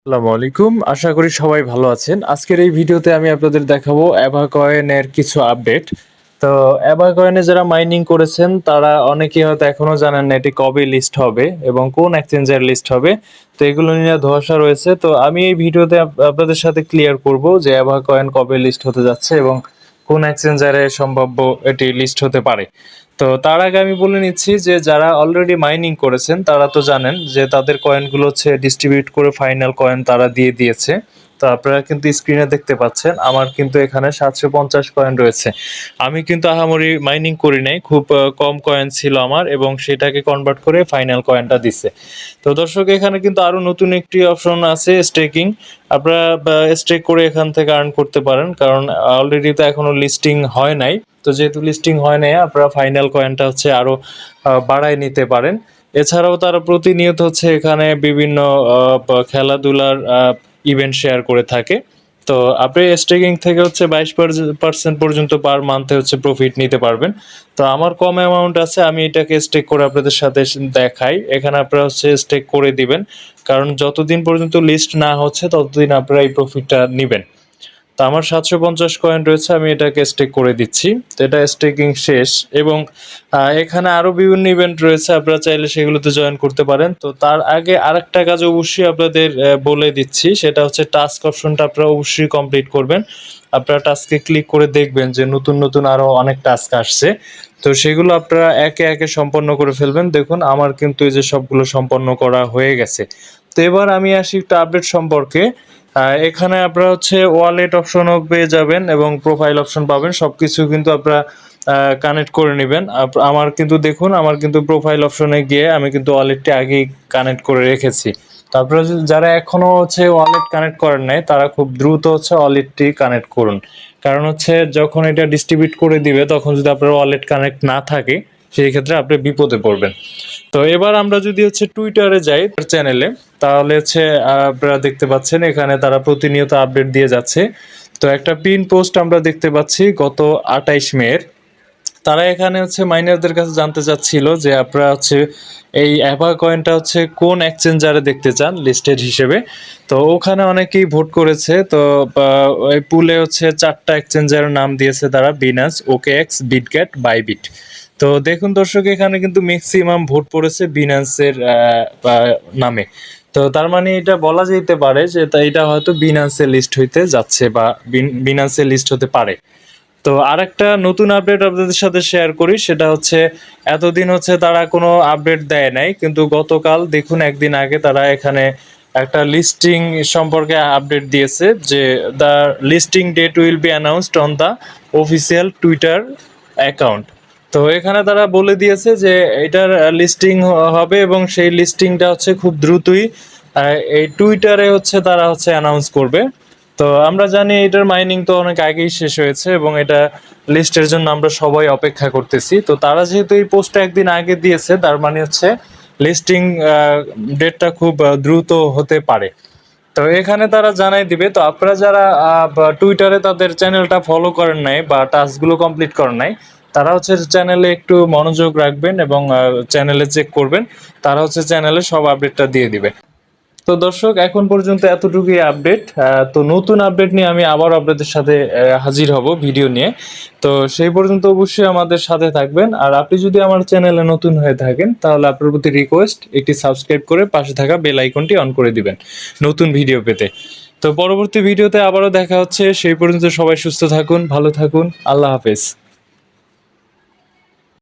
আসসালামু আলাইকুম। আশা করি সবাই ভালো আছেন। আজকের এই ভিডিওতে আমি আপনাদের দেখাবো অ্যাভা কয়েনের কিছু আপডেট। তো অ্যাভা কয়েনে যারা মাইনিং করেছেন, তারা অনেকেই হয়তো এখনও জানেন না এটি কবে লিস্ট হবে এবং কোন এক্সচেঞ্জের লিস্ট হবে। তো এগুলো নিয়ে ধোয়াশা রয়েছে। তো আমি এই ভিডিওতে আপ- আপনাদের সাথে ক্লিয়ার করব যে অ্যাভা কয়েন কবে লিস্ট হতে যাচ্ছে এবং কোন এক্সচেঞ্জারে সম্ভাব্য এটি লিস্ট হতে পারে। তো তার আগে আমি বলে নিচ্ছি যে যারা অলরেডি মাইনিং করেছেন, তারা তো জানেন যে তাদের কয়েনগুলো হচ্ছে ডিস্ট্রিবিউট করে ফাইনাল কয়েন তারা দিয়ে দিয়েছে। তো আপনারা কিন্তু স্ক্রিনে দেখতে পাচ্ছেন আমার কিন্তু এখানে সাতশো পঞ্চাশ কয়েন রয়েছে। আমি কিন্তু আহামরি মাইনিং করি নাই খুব কম কয়েন ছিল আমার এবং সেটাকে কনভার্ট করে ফাইনাল কয়েনটা দিছে। তো দর্শক এখানে কিন্তু আরও নতুন একটি অপশন আছে স্টেকিং আপনারা স্টেক করে এখান থেকে আর্ন করতে পারেন কারণ অলরেডি তো এখনও লিস্টিং হয় নাই। তো যেহেতু লিস্টিং হয় নাই আপনারা ফাইনাল কয়েনটা হচ্ছে আরও আহ, বাড়ায় নিতে পারেন। এছাড়াও তারা প্রতিনিয়ত হচ্ছে এখানে বিভিন্ন খেলাধুলার ইভেন্ট শেয়ার করে থাকে। তো আপনি স্টেকিং থেকে হচ্ছে বাইশ পার্সেন্ট পর্যন্ত পার মান্থে হচ্ছে প্রফিট নিতে পারবেন। তো আমার কম অ্যামাউন্ট আছে, আমি এটাকে স্টেক করে আপনাদের সাথে দেখাই। এখানে আপনারা হচ্ছে স্টেক করে দিবেন। কারণ যতদিন পর্যন্ত লিস্ট না হচ্ছে, ততদিন আপনারা এই প্রফিটটা নেবেন। তো আমার সাতশো পঞ্চাশ কয়েন রয়েছে, আমি এটাকে স্টেক করে দিচ্ছি। তো এটা স্টেকিং শেষ এবং এখানে আরও বিভিন্ন ইভেন্ট রয়েছে, আপনারা চাইলে সেগুলোতে জয়েন করতে পারেন। তো তার আগে আরেকটা কাজ অবশ্যই আপনাদের বলে দিচ্ছি, সেটা হচ্ছে টাস্ক অপশনটা আপনারা অবশ্যই কমপ্লিট করবেন। আপনারা টাস্কে ক্লিক করে দেখবেন যে নতুন নতুন আরও অনেক টাস্ক আসছে। তো সেগুলো আপনারা একে একে সম্পন্ন করে ফেলবেন। দেখুন, আমার কিন্তু এই যে সবগুলো সম্পন্ন করা হয়ে গেছে। তো এবার আমি আসি একটু আপডেট সম্পর্কে। এখানে আপনারা হচ্ছে ওয়ালেট অপশনও পেয়ে যাবেন এবং প্রোফাইল অপশন পাবেন। সব কিছু কিন্তু আপনারা কানেক্ট করে নেবেন। আমার কিন্তু দেখুন, আমার কিন্তু প্রোফাইল অপশনে গিয়ে আমি কিন্তু ওয়ালেটটি আগেই কানেক্ট করে রেখেছি। তারপরে যারা এখনও হচ্ছে ওয়ালেট কানেক্ট করেন নাই, তারা খুব দ্রুত হচ্ছে ওয়ালেটটি কানেক্ট করুন। কারণ হচ্ছে যখন এটা ডিস্ট্রিবিউট করে দিবে, তখন যদি আপনার ওয়ালেট কানেক্ট না থাকে সেই ক্ষেত্রে আপনি বিপদে পড়বেন। তো এবার আমরা যদি হচ্ছে টুইটারে যাই চ্যানেলে তাহলে হচ্ছে আপনারা দেখতে পাচ্ছেন এখানে তারা প্রতিনিয়ত আপডেট দিয়ে যাচ্ছে। তো একটা পিন পোস্ট আমরা দেখতে পাচ্ছি গত আটাইশ মের তারা এখানে হচ্ছে মাইনারদের কাছে জানতে চাচ্ছিল যে আপনারা হচ্ছে এই অ্যাভা কয়েনটা হচ্ছে কোন এক্সচেঞ্জারে দেখতে চান লিস্টেড হিসেবে। তো ওখানে অনেকেই ভোট করেছে। তো পুলে হচ্ছে চারটা এক্সচেঞ্জারের নাম দিয়েছে তারা বিনাস ওকে এক্স বিটক্যাট বাইবিট তো দেখুন দর্শক, এখানে কিন্তু ম্যাক্সিমাম ভোট পড়েছে বিনান্সের নামে। তো তার মানে এটা বলা যেতে পারে যে এটা হয়তো বিনান্সের লিস্ট হইতে যাচ্ছে বা বিনান্সের লিস্ট হতে পারে। তো আরেকটা নতুন আপডেট আপনাদের সাথে শেয়ার করি, সেটা হচ্ছে এতদিন হচ্ছে তারা কোনো আপডেট দেয় নাই, কিন্তু গতকাল দেখুন একদিন আগে তারা এখানে একটা লিস্টিং সম্পর্কে আপডেট দিয়েছে যে the listing date will be announced on the official Twitter account তো এখানে তারা বলে দিয়েছে যে এটার লিস্টিং হবে এবং সেই লিস্টিংটা হচ্ছে খুব দ্রুতই এই টুইটারে হচ্ছে তারা হচ্ছে অ্যানাউন্স করবে। তো আমরা জানি এটার মাইনিং তো অনেক আগেই শেষ হয়েছে এবং এটা লিস্টের জন্য আমরা সবাই অপেক্ষা করতেছি। তো তারা যেহেতু এই পোস্টটা একদিন আগে দিয়েছে, তার মানে হচ্ছে লিস্টিং ডেটটা খুব দ্রুত হতে পারে। তো এখানে তারা জানাই দিবে, তো আপনারা যারা টুইটারে তাদের চ্যানেলটা ফলো করেন নাই বা টাস্কগুলো কমপ্লিট করেন নাই তারা হচ্ছে চ্যানেলে একটু মনোযোগ রাখবেন এবং চ্যানেলে চেক করবেন। তারা হচ্ছে চ্যানেলে সব আপডেটটা দিয়ে দিবে। তো দর্শক, এখন পর্যন্ত এতটুকুই আপডেট তো নতুন আপডেট নিয়ে আমি আবার আপনাদের সাথে হাজির হব ভিডিও নিয়ে। তো সেই পর্যন্ত অবশ্যই আমাদের সাথে থাকবেন। আর আপনি যদি আমার চ্যানেলে নতুন হয়ে থাকেন, তাহলে আপনার প্রতি রিকোয়েস্ট একটি সাবস্ক্রাইব করে পাশে থাকা বেল আইকনটি অন করে দিবেন নতুন ভিডিও পেতে। তো পরবর্তী ভিডিওতে আবারও দেখা হচ্ছে। সেই পর্যন্ত সবাই সুস্থ থাকুন, ভালো থাকুন। আল্লাহ হাফেজ।